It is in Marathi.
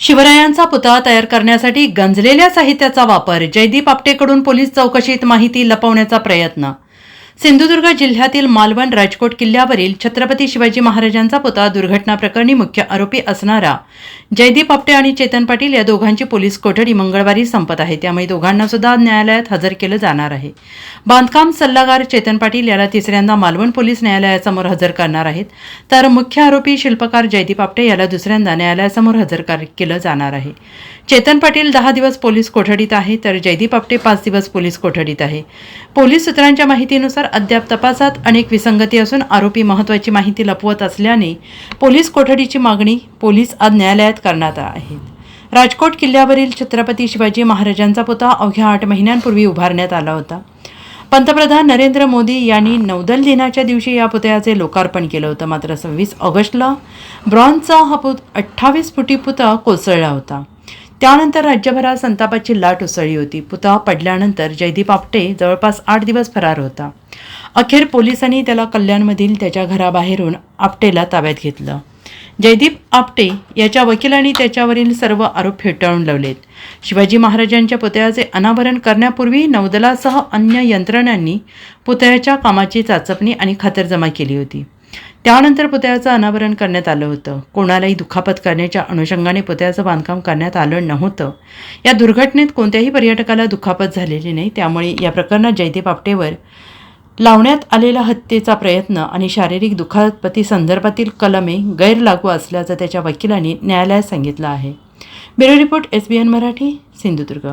शिवरायांचा पुतळा तयार करण्यासाठी गंजलेल्या साहित्याचा वापर जयदीप आपटेकडून पोलीस चौकशीत माहिती लपवण्याचा प्रयत्न सिंधुदुर्ग जिल्ह्यातील मालवण राजकोट किल्ल्यावरील छत्रपती शिवाजी महाराजांचा पुतळा दुर्घटना प्रकरणी मुख्य आरोपी असणारा जयदीप आपटे आणि चेतन पाटील या दोघांची पोलीस कोठडी मंगळवारी संपत आहे. त्यामुळे दोघांना सुद्धा न्यायालयात हजर केलं जाणार आहे. बांधकाम सल्लागार चेतन पाटील याला तिसऱ्यांदा मालवण पोलीस न्यायालयासमोर हजर करणार आहेत. तर मुख्य आरोपी शिल्पकार जयदीप आपटे याला दुसऱ्यांदा न्यायालयासमोर हजर कर- केलं जाणार आहे. चेतन पाटील दहा दिवस पोलीस कोठडीत आहे तर जयदीप आपटे पाच दिवस पोलीस कोठडीत आहे. पोलीस सूत्रांच्या माहितीनुसार अद्याप तपासात अनेक विसंगती असून आरोपी महत्त्वाची माहिती लपवत असल्याने पोलीस कोठडीची मागणी पोलीस आज न्यायालयात करण्यात आहेत. राजकोट किल्ल्यावरील छत्रपती शिवाजी महाराजांचा पुतळा अवघ्या आठ महिन्यांपूर्वी उभारण्यात आला होता. पंतप्रधान नरेंद्र मोदी यांनी नौदल दिनाच्या दिवशी या पुतळ्याचे लोकार्पण केलं होतं. मात्र सव्वीस ऑगस्टला ब्रॉन्झचा हा पुत अठ्ठावीस फुटी पुतळा कोसळला होता. त्यानंतर राज्यभरात संतापाची लाट उसळली होती. पुतळा पडल्यानंतर जयदीप आपटे जवळपास आठ दिवस फरार होता. अखेर पोलिसांनी त्याला कल्याणमधील त्याच्या घराबाहेरून आपटेला ताब्यात घेतलं. जयदीप आपटे याच्या वकिलांनी त्याच्यावरील सर्व आरोप फेटाळून लावलेत. शिवाजी महाराजांच्या पुतळ्याचे अनावरण करण्यापूर्वी नौदलासह अन्य यंत्रणांनी पुतळ्याच्या कामाची चाचपणी आणि खातरजमा केली होती. त्यानंतर पुतळ्याचं अनावरण करण्यात आलं होतं. कोणालाही दुखापत करण्याच्या अनुषंगाने पुतळ्याचं बांधकाम करण्यात आलं नव्हतं. या दुर्घटनेत कोणत्याही पर्यटकाला दुखापत झालेली नाही. त्यामुळे या प्रकरणात जयदेव आपटेवर लावण्यात आलेला हत्येचा प्रयत्न आणि शारीरिक दुखापती संदर्भातील कलमे गैरलागू असल्याचं त्याच्या वकिलांनी न्यायालयात सांगितलं आहे. Bureau report S B N Marathi Sindhudurg.